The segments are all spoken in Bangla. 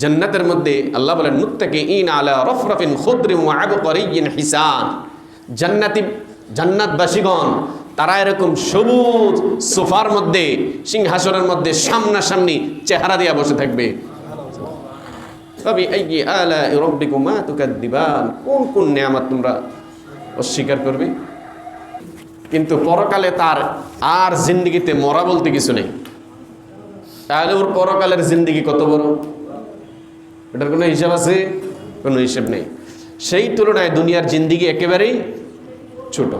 জান্নাতের মধ্যে আল্লাহ বলেন মুত্তাকি ইন আলা রফরফিন খুদ্রিম ওয়া আবকরিয়িন হিসান। জান্নাতি, জান্নাতবাসীগণ, তারা এরকম সবুজ সোফার মধ্যে, সিংহাসনের মধ্যে সামনাসামনি চেহারা দিয়া বসে থাকবে। তবে এই কি আলা রব্বিকুমা তুকাদ্দিবান? কোন কোন নিয়ামত তোমরা অস্বীকার করবে? কিন্তু পরকালে তার আর জিন্দগিতে মরা বলতে কিছু নেই। তাহলে ওর পরকালের জিন্দগি কত বড়? এটার কোনো হিসাব আছে? কোনো হিসাব নেই। সেই তুলনায় দুনিয়ার জিন্দিগি একেবারেই ছোট।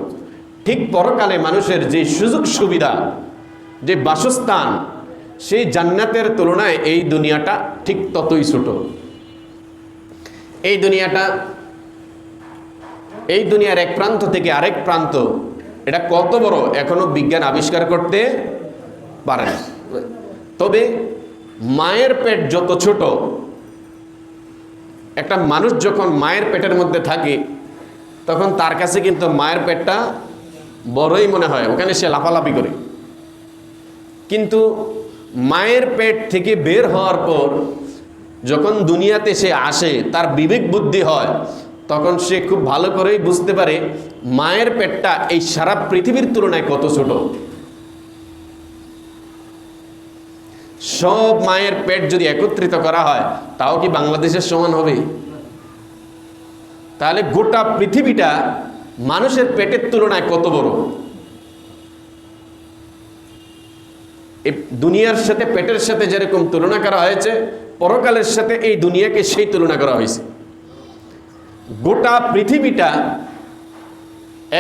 ঠিক পরকালে মানুষের যে সুযোগ সুবিধা, যে বাসস্থান, সেই জান্নাতের তুলনায় এই দুনিয়াটা ঠিক ততই ছোট। এই দুনিয়াটা, এই দুনিয়ার এক প্রান্ত থেকে আরেক প্রান্ত, এটা কত বড় এখনও বিজ্ঞান আবিষ্কার করতে পারে তবে মায়ের পেট যত ছোট একটা মানুষ যখন মায়ের পেটের মধ্যে থাকে, তখন তার কাছে কিন্তু মায়ের পেটটা বড়ই মনে হয়, ওখানে সে লাফালাফি করে। কিন্তু মায়ের পেট থেকে বের হওয়ার পর যখন দুনিয়াতে সে আসে, তার বিবেক বুদ্ধি হয়, তখন সে খুব ভালো করেই বুঝতে পারে মায়ের পেটটা এই সারা পৃথিবীর তুলনায় কত ছোট। সব মায়ের পেট যদি একত্রিত করা হয়, তাও কি বাংলাদেশের সমান হবে তাহলে গোটা পৃথিবীটা মানুষের পেটের তুলনায় কত বড়? দুনিয়ার সাথে পেটের সাথে যেরকম তুলনা করা হয়েছে, পরকালের সাথে এই দুনিয়াকে সেই তুলনা করা হয়েছে। গোটা পৃথিবীটা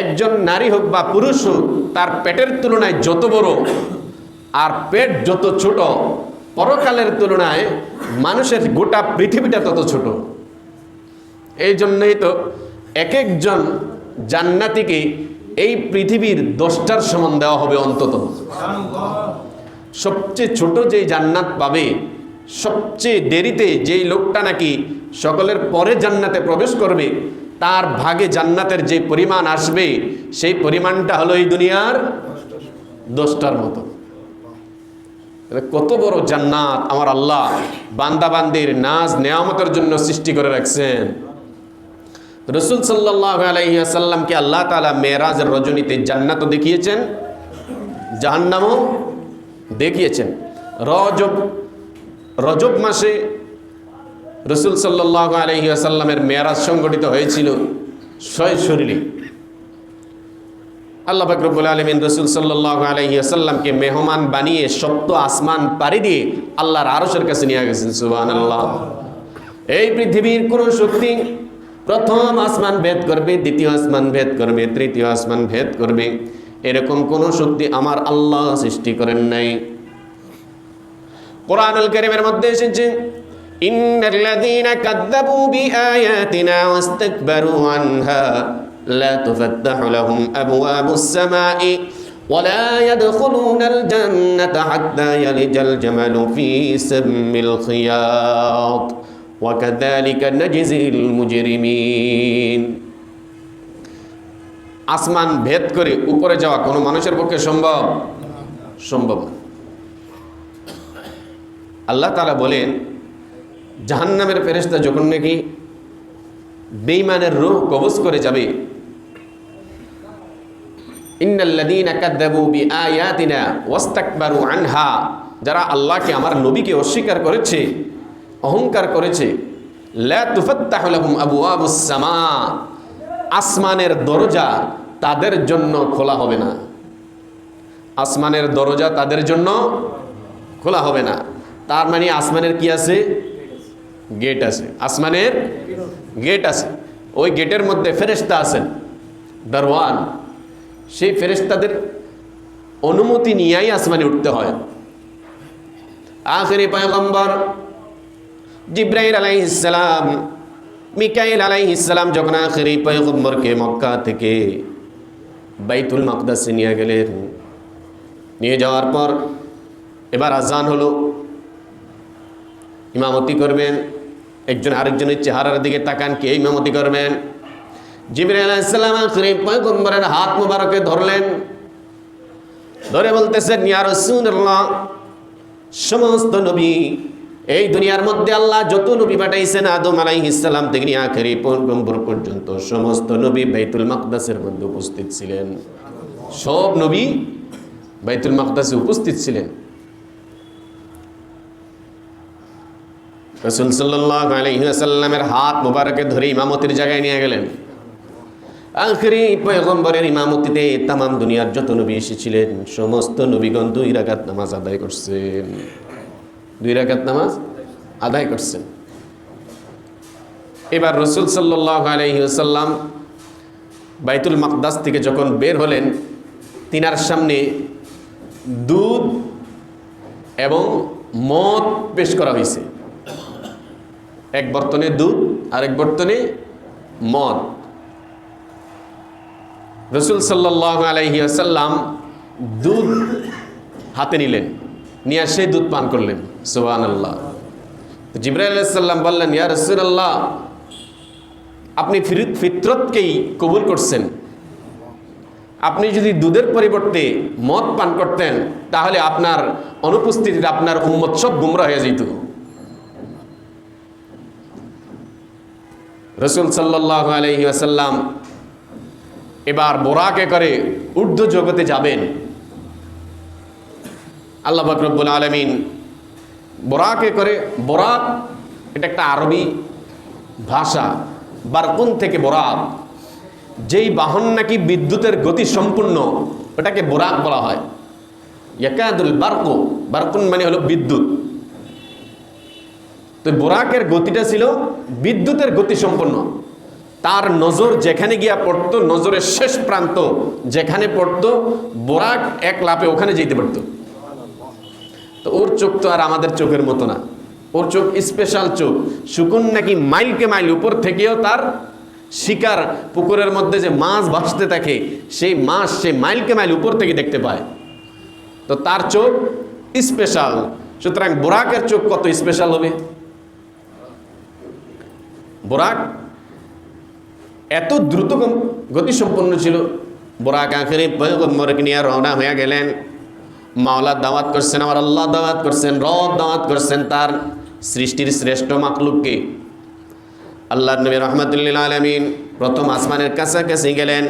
একজন নারী হোক বা পুরুষ হোক, তার পেটের তুলনায় যত বড়, আর পেট যত ছোট পরকালের তুলনায় মানুষের গোটা পৃথিবীটা তত ছোট। এই জন্যই তো এক একজন জান্নাতিকে এই পৃথিবীর দশটার সমান দেওয়া হবে অন্তত। সবচেয়ে ছোট যে জান্নাত পাবে, সবচেয়ে দেরিতে যেই লোকটা নাকি সকলের পরে জান্নাতে প্রবেশ করবে, তার ভাগে জান্নাতের যে পরিমাণ আসবে, সেই পরিমাণটা হলো এই দুনিয়ার দশটার মতো। কত বড় জান্নাত আমার আল্লাহ বান্দাবান্দির নাজ নেয়ামতের জন্য সৃষ্টি করে রাখছেন। রসুল সাল্লাহ আলাইসাল্লামকে আল্লাহ তালা মেয়েরাজের রজনীতে জান্নাতও দেখিয়েছেন, জাহান্নামও দেখিয়েছেন। রজব রজব মাসে রসুল সাল্লাহ আলহি আসাল্লামের মেয়ারাজ সংগঠিত হয়েছিল ছয় শরীরে আল্লাহ ফাকরবুল আলমিন রসুল সাল্লাহ আলহি আসাল্লামকে মেহমান বানিয়ে সপ্ত আসমান পাড়ি দিয়ে আল্লাহর আরসের কাছে নিয়ে গেছেন সুবাহ আল্লাহ এই পৃথিবীর কোন শক্তি প্রথম আসমান ভেদ করবে, দ্বিতীয় আসমান ভেদ করবে, তৃতীয় আসমান ভেদ করবে, এরকম কোন শক্তি আমার আল্লাহ সৃষ্টি করেন নাই। কোরআনুল করিমের মধ্যে এসেছে, ইন্নাল্লাযীনা কাযযাবু বিআয়াতিনা ওয়াস্তাকবারু আনহা। লা তুফাত্তাহু লাহুম আবওয়াবুস সামাই ولا يدخلون الجنة حتى يلج الجمل في سم الخياط وكذلك نجزي المجرمين আসমান ভেদ করে উপরে যাওয়া কোনো মানুষের পক্ষে সম্ভব সম্ভব না আল্লাহ তালা বলেন জাহান্নামের ফেরেস্তা যখন নাকি বেইমানের রূহ কবজ করে যাবে ওয়াস্তাকবারু আনহা। যারা আল্লাহকে আমার নবীকে অস্বীকার করেছে, অহংকার করেছে সামা। আসমানের দরজা তাদের জন্য খোলা হবে না। আসমানের দরজা তাদের জন্য খোলা হবে না। তার মানে আসমানের কি আছে? গেট আছে। আসমানের গেট আছে। ওই গেটের মধ্যে ফেরেস্তা আছেন। দরওয়ান সেই ফেরেস্তাদের অনুমতি নিয়েই আসমানে উঠতে হয়। আখেরি পয়গম্বর জিব্রাইল আলাইহিসসালাম মিকাইল আলাইহিসসালাম যখন আখেরি পয়গম্বরকে মক্কা থেকে বাইতুল মকদাসে নিয়ে গেলেন, নিয়ে যাওয়ার পর এবার আজান হলো। ইমামতি করবেন, একজন আরেকজনের চেহারার দিকে তাকান, কে ইমামতি করবেন? জিবির আলাইসাল্লাম আখরি পয়গম্বরের হাত মুবারকে ধরলেন। ধরে বলতেছেন, ইয়া রাসূলুল্লাহ, সমস্ত নবী, এই দুনিয়ার মধ্যে আল্লাহ যত নবী পাঠাইছেন, আদম আলাইহিসসালাম থেকে নিয়ে আখেরি পয়গম্বর পর্যন্ত সমস্ত নবী বাইতুল মাকদাসের মধ্যে উপস্থিত ছিলেন। সব নবী বাইতুল মাকদাসে উপস্থিত ছিলেন। রসুল সাল্লাহ আলহিহাসাল্লামের হাত মোবারকে ধরে ইমামতির জায়গায় নিয়ে গেলেন। আখরি পয়গম্বরের ইমামতিতে তামাম দুনিয়ার যত নবী এসেছিলেন, সমস্ত নবীগণ দুই রাকাত নামাজ আদায় করছেন। দুই রাকাত নামাজ আদায় করছেন। এবার রসুল সাল্লাহ আলহিহাসাল্লাম বাইতুল মাকদাস থেকে যখন বের হলেন, তিনার সামনে দুধ এবং মদ পেশ করা হয়েছে। এক বর্তনে দুধ আর এক বর্তনে মদ। রসুল সাল্লাহ আলহি আসাল্লাম দুধ হাতে নিলেন। নিয়ে সেই দুধ পান করলেন। সোহান আল্লাহ জিব্রাহ সাল্লাম বললেন, ইয়া রসুল আল্লাহ আপনি ফিতরতকেই কবুল করছেন। আপনি যদি দুধের পরিবর্তে মদ পান করতেন, তাহলে আপনার অনুপস্থিতিতে আপনার উম্মত সব গুমরা হয়ে যেত। রসুল সাল্লাহ আলহি আসাল্লাম এবার বোরাকে করে ঊর্ধ্ব জগতে যাবেন। আল্লাহ বাকরবুল আলমিন বোরাকে করে, বোরাক এটা একটা আরবি ভাষা, বারকুন থেকে বোরাক। যেই বাহন নাকি বিদ্যুতের গতি সম্পূর্ণ, ওটাকে বোরাক বলা হয়। একাদুল বারকু, বারকুন মানে হলো বিদ্যুৎ। তো বোরাকের গতিটা ছিল বিদ্যুতের গতি সম্পন্ন তার নজর যেখানে গিয়া পড়তো, নজরের শেষ প্রান্ত যেখানে পড়তো, বোরাক এক লাপে ওখানে যেতে পারতো। তো ওর চোখ তো আর আমাদের চোখের মতো না। ওর চোখ স্পেশাল চোখ। শুকুন নাকি মাইলকে মাইল উপর থেকেও তার শিকার পুকুরের মধ্যে যে মাছ ভাসতে থাকে, সেই মাছ সে মাইলকে মাইল উপর থেকে দেখতে পায়। তো তার চোখ স্পেশাল সুতরাং বোরাকের চোখ কত স্পেশাল হবে? বোরাক এত দ্রুত গতিসম্পন্ন ছিল। বোরাক আখেরি পয়গম্বরকে নিয়ে রওনা হয়ে গেলেন। মাওলা দাওয়াত করছেন, আমার আল্লাহ দাওয়াত করছেন, রব দাওয়াত করছেন তার সৃষ্টির শ্রেষ্ঠ মাকলুককে আল্লাহ নবী রহমতুল্লিল আলমিন প্রথম আসমানের কাছাকাছি গেলেন।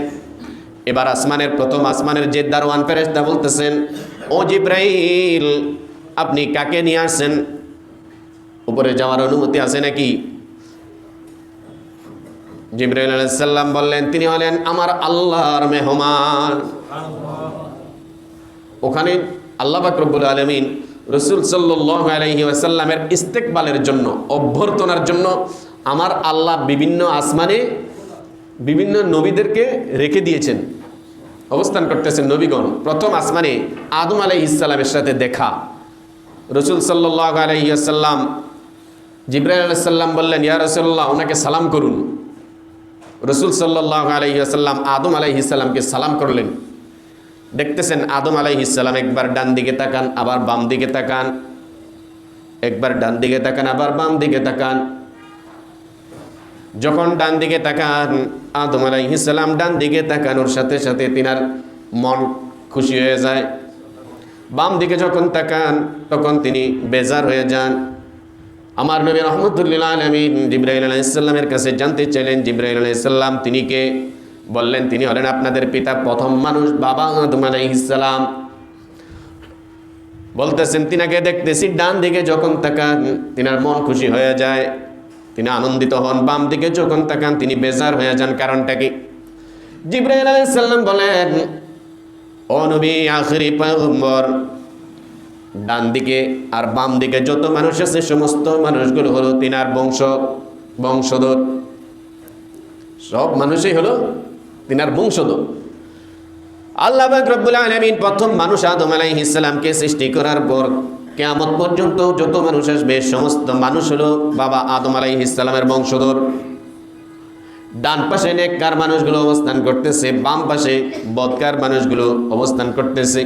এবার আসমানের প্রথম আসমানের যে দারোয়ান ফেরেস্তা বলতেছেন, ও জিব্রাইল, আপনি কাকে নিয়ে আসছেন? উপরে যাওয়ার অনুমতি আছে নাকি? জিব্রাইল আলাইসাল্লাম বললেন, তিনি হলেন আমার আল্লাহর মেহমান। ওখানে আল্লাহ বাকরবুল আলমিন রসুল সাল্লাহ আলহি আসাল্লামের ইস্তেকবালের জন্য, অভ্যর্থনার জন্য আমার আল্লাহ বিভিন্ন আসমানে বিভিন্ন নবীদেরকে রেখে দিয়েছেন, অবস্থান করতেছেন নবীগণ। প্রথম আসমানে আদম আলাই ইসাল্লামের সাথে দেখা। রসুল সাল্লাহ আলহি আসাল্লাম জিব্রাইল আলাইসাল্লাম বললেন, ইয়া রসুল্লাহ ওনাকে সালাম করুন। রসুল সাল্লাহ আলহি আসাল্লাম আদম আলাইহি সাল্লামকে সালাম করলেন। দেখতেছেন আদম আলাইহিসাল্লাম একবার ডান দিকে তাকান, আবার বাম দিকে তাকান। একবার ডান দিকে তাকান, আবার বাম দিকে তাকান। যখন ডান দিকে তাকান, আদম আলাইহিসাল্লাম ডান দিকে তাকানোর সাথে সাথে তিনার মন খুশি হয়ে যায়। বাম দিকে যখন তাকান, তখন তিনি বেজার হয়ে যান। আমার নবী রহমতুল্লাহ আলমিন জিব্রাহিল আলাইসাল্লামের কাছে জানতে চাইলেন জিব্রাহিল আলাইসাল্লাম তিনি কে? বললেন, তিনি হলেন আপনাদের পিতা প্রথম মানুষ বাবা আদম আলাইহিসাল্লাম বলতেছেন, তিনাকে দেখতেছি ডান দিকে যখন তাকান, তিনার মন খুশি হয়ে যায়। তিনি আনন্দিত হন, বাম দিকে যখন তাকান, তিনি বেজার হয়ে যান, কারণটা কি? জিব্রাহিল আলাইসাল্লাম বলেন, ও নবী, আখরি পয়গম্বর ডান দিকে আর বাম দিকে যত মানুষ আছে, সমস্ত মানুষগুলো হলো তিনার বংশ, বংশধর। সব মানুষই হলো তিনার বংশধর। আল্লাহ রব্বুল আলামিন প্রথম মানুষ আদম আলাইহিস সালামকে সৃষ্টি করার পর কিয়ামত পর্যন্ত যত মানুষ আসবে, সমস্ত মানুষ হলো বাবা আদম আলাইহিস সালামের বংশধর। ডান পাশে নেককার মানুষগুলো অবস্থান করতেছে, বাম পাশে বদকার মানুষগুলো অবস্থান করতেছে।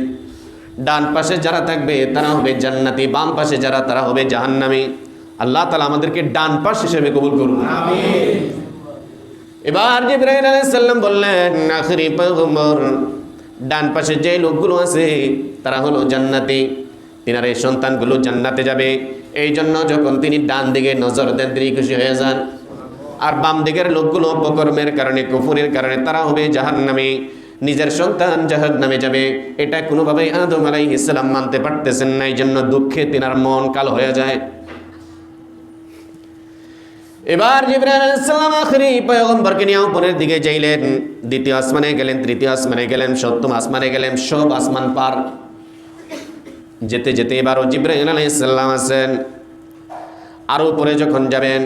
ডান পাশে যারা থাকবে তারা হবে জান্নাতি বাম পাশে যারা তারা হবে জাহান্নামী। আল্লাহ তালা আমাদেরকে ডান পাশ হিসেবে কবুল করুন। এবার জিব্রাহিম আলাইসাল্লাম বললেন আখরি পয়গম্বর ডান পাশে যে লোকগুলো আছে তারা হলো জান্নাতি। তিনার এই সন্তানগুলো জান্নাতে যাবে। এই জন্য যখন তিনি ডান দিকে নজর দেন তিনি খুশি হয়ে যান। আর বাম দিকের লোকগুলো অপকর্মের কারণে কুফুরের কারণে তারা হবে জাহান নামে নিজের সন্তান জাহাজ নামে যাবে। এটা কোনোভাবেই আদম আলাই ইসলাম মানতে পারতেছেন না এই জন্য দুঃখে তিনার মন কাল হয়ে যায়। এবার জিব্রাইল আলাইহিস সালাম আখরি পয়গম্বরকে নিয়ে উপরের দিকে যাইলেন। দ্বিতীয় আসমানে গেলেন, তৃতীয় আসমানে গেলেন, সপ্তম আসমানে গেলেন, সব আসমান পার। যেতে যেতে এবারও জিব্রাইল আলাইহিস সালাম আছেন। আরও উপরে যখন যাবেন,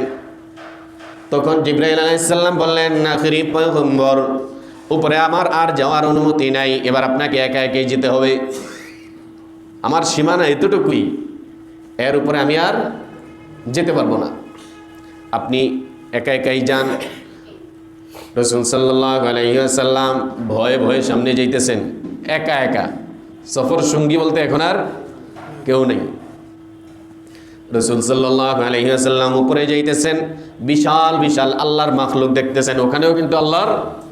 তখন জিব্রাইল আলাইহিস সালাম বললেন, আখরি পয়গম্বর উপরে আমার আর যাওয়ার অনুমতি নাই, এবার আপনাকে একা একাই যেতে হবে। আমার সীমানা এতটুকুই, এর উপরে আমি আর যেতে পারব না। আপনি একা একাই যান। রসুল সাল্লাহ আলাইসাল্লাম ভয়ে ভয়ে সামনে যাইতেছেন। একা একা। সফর সঙ্গী বলতে এখন আর কেউ নেই। রসুল সাল্লাহ আলহিহাসাল্লাম উপরে যাইতেছেন। বিশাল বিশাল আল্লাহর মাখলুক দেখতেছেন। ওখানেও কিন্তু আল্লাহর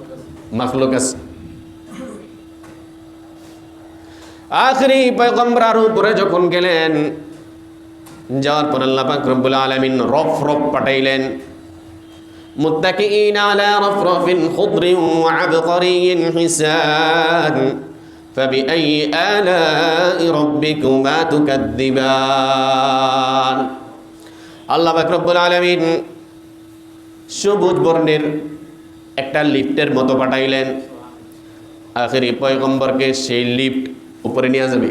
মাখলুক আছে আখরি পয়গম্বর আর উপরে যখন গেলেন যাওয়ার পর আল্লাহ পাক রব্বুল আলামিন রফ রফ পাঠাইলেন মুত্তাকিইন আলা রফরফিন খুদরিন ওয়া আবকারিন হিসান فبأي آلاء ربكما تكذبان আল্লাহ পাক রব্বুল আলামিন সবুজ বর্ণের একটা লিফটের মতো পাঠাইলেন। আখেরি পয়গম্বরকে সেই লিফট উপরে নিয়ে যাবে।